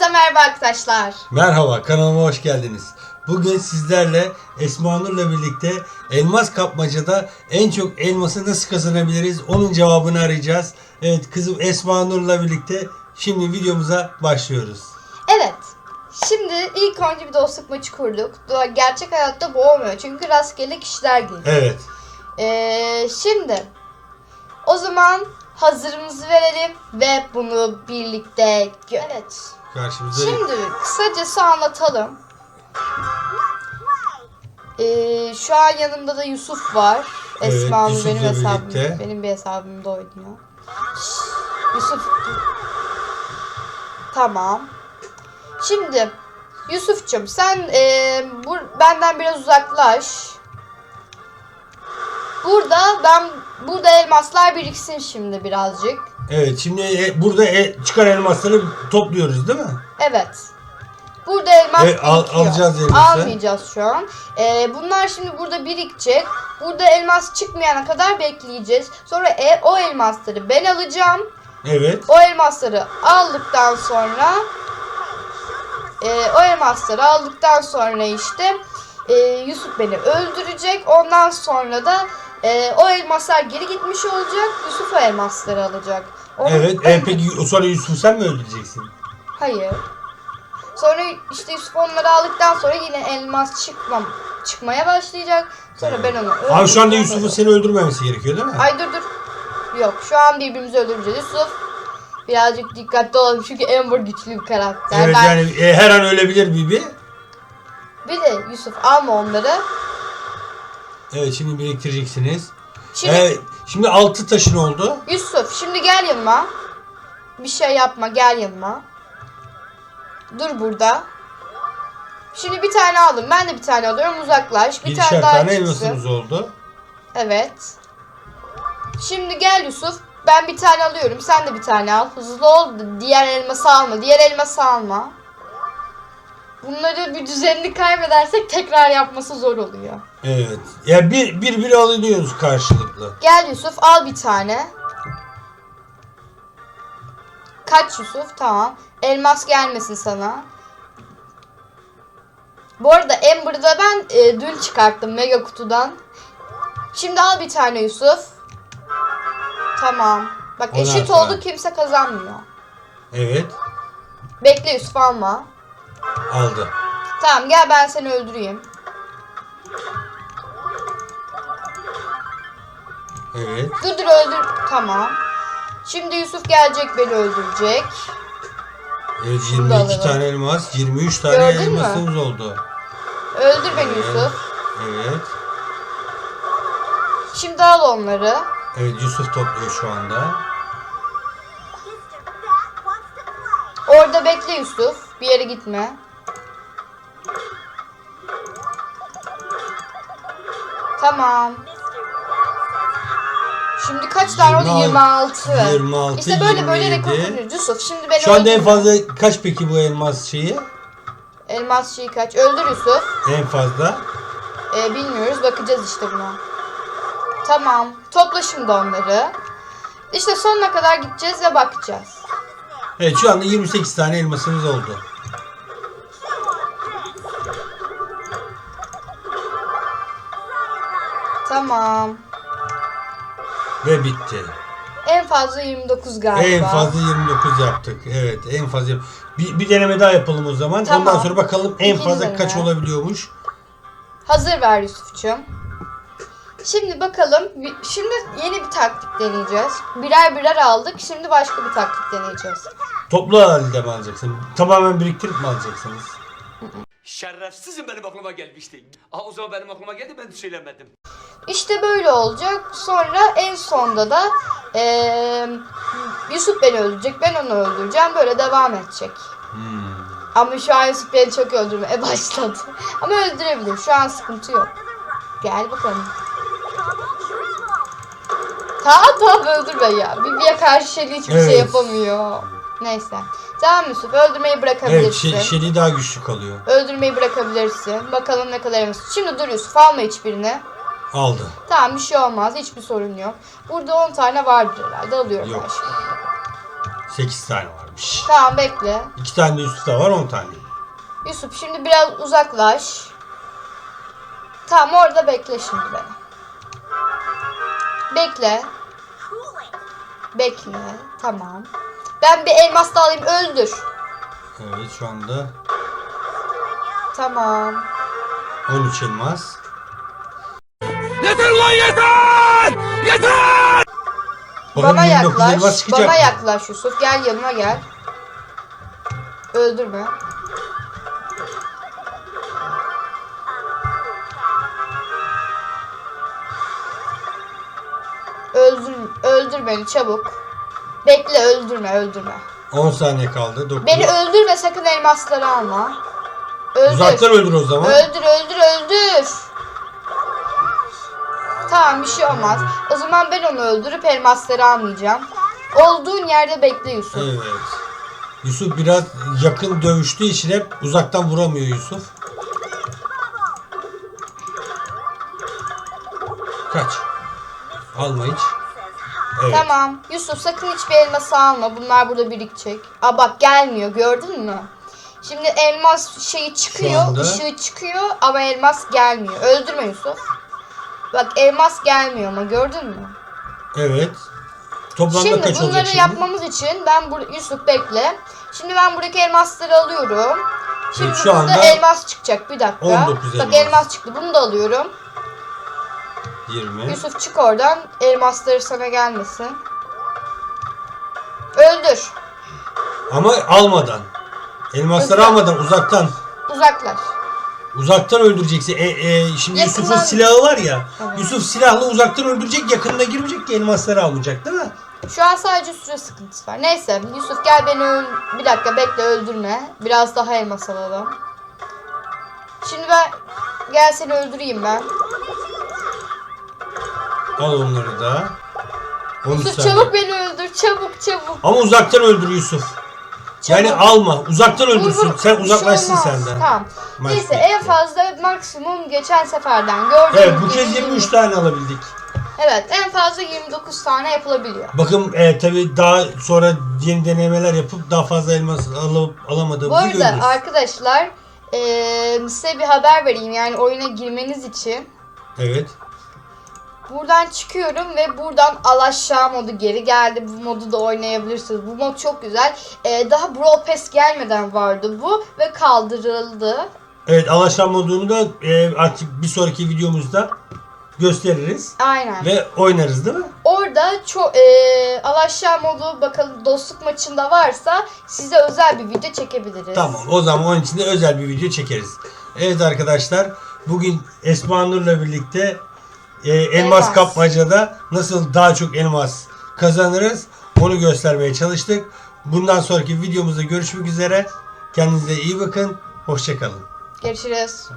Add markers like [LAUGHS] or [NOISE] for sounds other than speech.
Hepinize merhaba arkadaşlar. Merhaba kanalıma hoş geldiniz. Bugün sizlerle Esma Nur'la birlikte elmas kapmacada en çok elması nasıl kazanabiliriz onun cevabını arayacağız. Evet kızım Esma Nur'la birlikte şimdi videomuza başlıyoruz. Evet. Şimdi ilk önce bir dostluk maçı kurduk. Gerçek hayatta bu olmuyor. Çünkü rastgele kişiler geliyor. Evet. Ee, şimdi o zaman hazırımızı verelim ve bunu birlikte gö- Evet. Karşımızda Şimdi kısacası anlatalım. Ee, şu an yanımda da Yusuf var. Evet, Esma Nur Yusuf'la benim hesabım. birlikte. Benim bir hesabımda oynuyor. Yusuf. Tamam. Şimdi Yusuf'cum sen ee, bu, benden biraz uzaklaş. Burada ben burada elmaslar biriksin şimdi birazcık. Evet şimdi e, burada e, çıkan elmasları topluyoruz değil mi? Evet. Burada elmas Evet, al- birikiyor. alacağız elması. Almayacağız şu an. Ee, bunlar şimdi burada birikecek. Burada elmas çıkmayana kadar bekleyeceğiz. Sonra e, o elmasları ben alacağım. Evet. O elmasları aldıktan sonra e, o elmasları aldıktan sonra işte e, Yusuf beni öldürecek. Ondan sonra da e, o elmaslar geri gitmiş olacak. Yusuf o elmasları alacak. Onu- Evet. E, peki sonra Yusuf'u sen mi öldüreceksin? Hayır. Sonra işte Yusuf onları aldıktan sonra yine elmas çıkmam çıkmaya başlayacak. Sonra ben onu Abi şu anda öldüreceğim. Yusuf'un seni öldürmemesi gerekiyor değil mi? Ay dur dur. Yok şu an birbirimizi öldüreceğiz. Yusuf birazcık dikkatli olalım çünkü Amber güçlü bir karakter. Evet ben... yani e, her an ölebilir Bibi. Bir de Yusuf alma onları. Evet şimdi biriktireceksiniz. Şimdi Evet, şimdi altı taşın oldu. Yusuf şimdi gel yanıma. Bir şey yapma gel yanıma. Dur burada. Şimdi bir tane aldım. Ben de bir tane alıyorum. Uzaklaş. Bir İkişer tane daha tane elmasımız oldu. Evet. Şimdi gel Yusuf. Ben bir tane alıyorum. Sen de bir tane al. Hızlı ol. Diğer elması alma. Diğer elması alma. Bunları bir düzenini kaybedersek tekrar yapması zor oluyor. Evet. Ya bir bir bir alıyoruz karşılıklı. Gel Yusuf al bir tane. Kaç Yusuf? Tamam. Elmas gelmesin sana. Bu arada Amber'ı da ben e, dün çıkarttım mega kutudan. Şimdi al bir tane Yusuf. Tamam. Bak Ondan eşit sonra. oldu kimse kazanmıyor. Evet. Bekle Yusuf alma. Aldı. Tamam gel ben seni öldüreyim. Evet. Dur dur öldür. Tamam. Şimdi Yusuf gelecek beni öldürecek. Evet Şunu da 22 alalım. tane elmas, 23 tane Gördün mü? elmasımız oldu. Öldür beni Yusuf. Evet. Şimdi al onları. Evet Yusuf topluyor şu anda. Orada bekle Yusuf. Bir yere gitme. Tamam. Şimdi kaç tane oldu? 26, 26. 26, İşte böyle böyle rekor 27. kırıyoruz. Yusuf şimdi beni Şu anda en fazla kaç peki bu elmas şeyi? Elmas şeyi kaç? Öldür Yusuf. En fazla. Ee, bilmiyoruz. Bakacağız işte buna. Tamam. Topla şimdi onları. İşte sonuna kadar gideceğiz ve bakacağız. Evet şu anda 28 tane elmasımız oldu. Tamam. Ve bitti. En fazla 29 galiba. En fazla 29 yaptık. Evet en fazla. Bir, bir deneme daha yapalım o zaman. Tamam. Ondan sonra bakalım en İkinci fazla deneme. kaç olabiliyormuş. Hazır ver Yusuf'cum. Şimdi bakalım. Şimdi yeni bir taktik deneyeceğiz. Birer birer aldık. Şimdi başka bir taktik deneyeceğiz. Toplu halde mi alacaksın? Tamamen biriktirip mi alacaksınız? Şerefsizim benim aklıma gelmişti. Aa, o zaman benim aklıma geldi ben söylemedim. İşte böyle olacak. Sonra en sonda da eee, Yusuf beni öldürecek. Ben onu öldüreceğim. Böyle devam edecek. Hmm. Ama şu an Yusuf beni çok öldürmeye [LAUGHS] başladı. Ama öldürebilir. Şu an sıkıntı yok. Gel bakalım. Tamam tamam öldürme ya. Bibi'ye karşı Shelly hiçbir şey Evet. yapamıyor. Neyse. Tamam Yusuf öldürmeyi Evet bırakabilirsin. şey, Shelly daha güçlü kalıyor. Öldürmeyi bırakabilirsin. Bakalım ne kadar emin. Şimdi dur Yusuf alma hiçbirini. Aldı. Tamam bir şey olmaz. Hiçbir sorun yok. Burada 10 tane vardır herhalde. Alıyorum Yok. ben şimdi. 8 tane varmış. Tamam bekle. 2 tane de Yusuf'ta var 10 tane. Yusuf şimdi biraz uzaklaş. Tamam orada bekle şimdi beni. Bekle. Bekle. Tamam. Ben bir elmas da alayım öldür. Evet şu anda Tamam. 13 elmas. Yeter lan yeter! Yeter! Bana 29 elmas yaklaş. Bana yaklaş Yusuf. Gel yanıma gel. Öldürme. Öldür, öldür beni çabuk. Bekle öldürme öldürme. 10 saniye kaldı. 9. Beni öldürme sakın elmasları alma. Öldür. Uzaktan öldür o zaman. Öldür öldür öldür. Tamam bir şey olmaz. O zaman ben onu öldürüp elmasları almayacağım. Olduğun yerde bekle Yusuf. Evet. Yusuf biraz yakın dövüştüğü için hep uzaktan vuramıyor Yusuf. Kaç. Alma hiç. Evet. Tamam. Yusuf sakın hiçbir elması alma. Bunlar burada birikecek. Aa bak gelmiyor gördün mü? Şimdi elmas şeyi çıkıyor, anda- ışığı çıkıyor ama elmas gelmiyor. Öldürme Yusuf. Bak elmas gelmiyor ama gördün mü? Evet. Toplamda Şimdi kaç bunları şimdi? yapmamız için ben bur Yusuf bekle. Şimdi ben buradaki elmasları alıyorum. Şimdi Evet, şu anda elmas çıkacak bir dakika. 19 Bak elmas. elmas çıktı. Bunu da alıyorum. 20. Yusuf çık oradan. Elmasları sana gelmesin. Öldür. Ama almadan. Elmasları Uzak- almadan uzaktan. Uzaklaş. Uzaktan öldüreceksin. E, e, şimdi Yakından- Yusuf'un silahı var ya. Evet. Yusuf silahla uzaktan öldürecek, yakında girmeyecek ki elmasları almayacak değil mi? Şu an sadece süre sıkıntısı var. Neyse Yusuf gel beni öl... Bir dakika bekle öldürme. Biraz daha elmas alalım. Şimdi ben... Gel seni öldüreyim ben. Al onları da. 13 Yusuf saniye. çabuk beni öldür. Çabuk çabuk. Ama uzaktan öldür Yusuf. Yani alma. Uzaktan öldürsün. Sen şey uzaklaşsın senden. Tamam. Neyse bitti. en fazla maksimum geçen seferden gördüğüm Evet bu gibi kez 23 yirmi- tane alabildik. Evet en fazla 29 tane yapılabiliyor. Bakın e, tabi daha sonra yeni denemeler yapıp daha fazla elmas alıp Bu alamadığımızı arada görürüz. arkadaşlar eee, size bir haber vereyim yani oyuna girmeniz için. Evet. Buradan çıkıyorum ve buradan al aşağı modu geri geldi. Bu modu da oynayabilirsiniz. Bu mod çok güzel. Eee, daha Brawl Pass gelmeden vardı bu ve kaldırıldı. Evet alaşan modunu da e, artık bir sonraki videomuzda gösteririz. Aynen. Ve oynarız değil mi? Orada çok eee al aşağı modu bakalım dostluk maçında varsa size özel bir video çekebiliriz. Tamam o zaman onun için de özel bir video çekeriz. Evet arkadaşlar bugün Esma Nur'la birlikte e, elmas, Elmas. kapmacada nasıl daha çok elmas kazanırız onu göstermeye çalıştık. Bundan sonraki videomuzda görüşmek üzere. Kendinize iyi bakın. Hoşçakalın. Görüşürüz.